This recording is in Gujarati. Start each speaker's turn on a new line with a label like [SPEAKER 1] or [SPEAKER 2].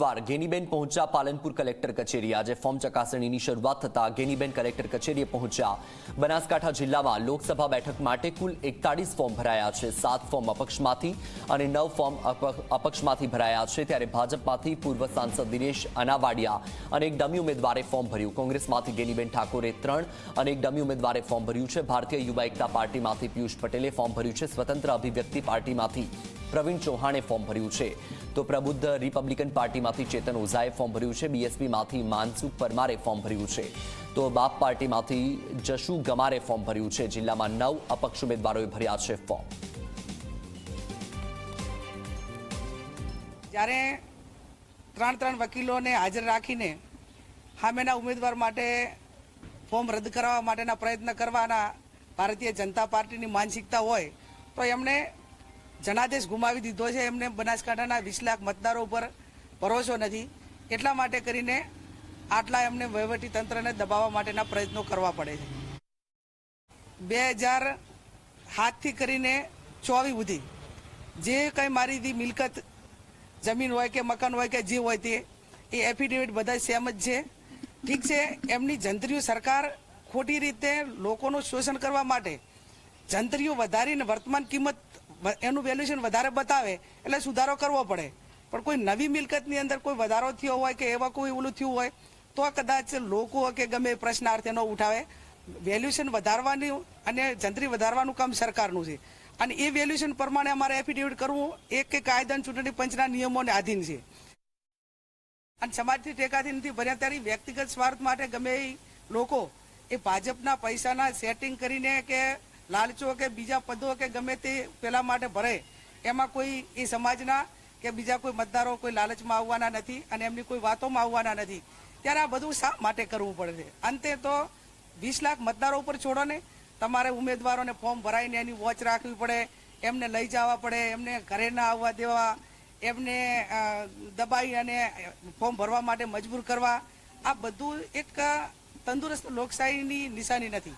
[SPEAKER 1] વાર ગેનીબેન પહોંચ્યા પાલનપુર કલેક્ટર કચેરી. આજે ફોર્મ ચકાસણીની શરૂઆત થતા ગેનીબેન કલેક્ટર કચેરીએ પહોંચ્યા. બનાસકાંઠા જિલ્લામાં લોકસભા બેઠક માટે કુલ એકતાળીસ ફોર્મ ભરાયા છે. સાત ફોર્મ અપક્ષમાંથી અને નવ ફોર્મ અપ- અપક્ષમાંથી ભરાયા છે. ત્યારે ભાજપમાંથી પૂર્વ સાંસદ દિનેશ અનાવાડિયા અને એક ડમી ઉમેદવારે ફોર્મ ભર્યું. કોંગ્રેસમાંથી ગેનીબેન ઠાકોરે ત્રણ અને એક ડમી ઉમેદવારે ફોર્મ ભર્યું છે. ભારતીય યુવા એકતા પાર્ટીમાંથી પિયુષ પટેલે ફોર્મ ભર્યું છે. સ્વતંત્ર અભિવ્યક્તિ પાર્ટીમાંથી પ્રવીણ ચૌહાણે ફોર્મ ભર્યું છે. તો પ્રબુદ્ધ રિપબ્લિકન પાર્ટીમાંથી ચેતન ઓઝાએ ફોર્મ ભર્યું છે, બીએસપીમાંથી માનસુખ પરમારે ફોર્મ ભર્યું છે. તો બાપ પાર્ટીમાંથી જશુ ગમારે ફોર્મ ભર્યું છે, જિલ્લામાં નવ અપક્ષ ઉમેદવારોએ ભર્યા છે ફોર્મ.
[SPEAKER 2] જ્યારે ત્રણ ત્રણ વકીલોને હાજર રાખીને હામેના ઉમેદવાર માટે ફોર્મ રદ કરાવવા માટેના પ્રયત્ન કરવાના ભારતીય જનતા પાર્ટીની માનસિકતા હોય, તો એમણે જનાદેશ ગુમાવી દીધો છે. એમને બનાસકાંઠાના વીસ લાખ મતદારો ઉપર ભરોસો નથી. એટલા માટે કરીને આટલા એમને વહીવટી તંત્રને દબાવવા માટેના પ્રયત્નો કરવા પડે છે. બે હજાર સાતથી કરીને ચોવીસ સુધી જે કંઈ મારી હતી મિલકત, જમીન હોય કે મકાન હોય કે જે હોય તે, એ એફિડેવિટ બધા સેમ જ છે. ઠીક છે, એમની જંત્રીઓ સરકાર ખોટી રીતે લોકોનું શોષણ કરવા માટે જંત્રીઓ વધારીને વર્તમાન કિંમત એનું વેલ્યુએશન વધારે બતાવે, એટલે સુધારો કરવો પડે. પણ કોઈ નવી મિલકતની અંદર કોઈ વધારો થયો હોય કે એવા કોઈ ઓલું થયું હોય, તો કદાચ લોકો કે ગમે પ્રશ્નાર્થ એનો ઉઠાવે. વેલ્યુએશન વધારવાનું અને જંત્રી વધારવાનું કામ સરકારનું છે. અને એ વેલ્યુએશન પ્રમાણે અમારે એફિડેવિટ કરવું, એક કે કાયદા ચૂંટણી પંચના નિયમોને આધીન છે. અને સમાજથી ટેકાથી નથી ભર્યા ત્યારે વ્યક્તિગત સ્વાર્થ માટે ગમે લોકો એ ભાજપના પૈસાના સેટિંગ કરીને કે લાલચો કે બીજા પદો કે ગમે તે પેલા માટે ભરે, એમાં કોઈ એ સમાજના કે બીજા કોઈ મતદારો કોઈ લાલચમાં આવવાના નથી અને એમની કોઈ વાતોમાં આવવાના નથી. ત્યારે આ બધું શા માટે કરવું પડે છે? અંતે તો વીસ લાખ મતદારો ઉપર છોડો ને, તમારે ઉમેદવારોને ફોર્મ ભરાઈને એની વોચ રાખવી પડે, એમને લઈ જવા પડે, એમને ઘરે ના આવવા દેવા, એમને દબાઈ અને ફોર્મ ભરવા માટે મજબૂર કરવા. આ બધું એક તંદુરસ્ત લોકશાહીની નિશાની નથી.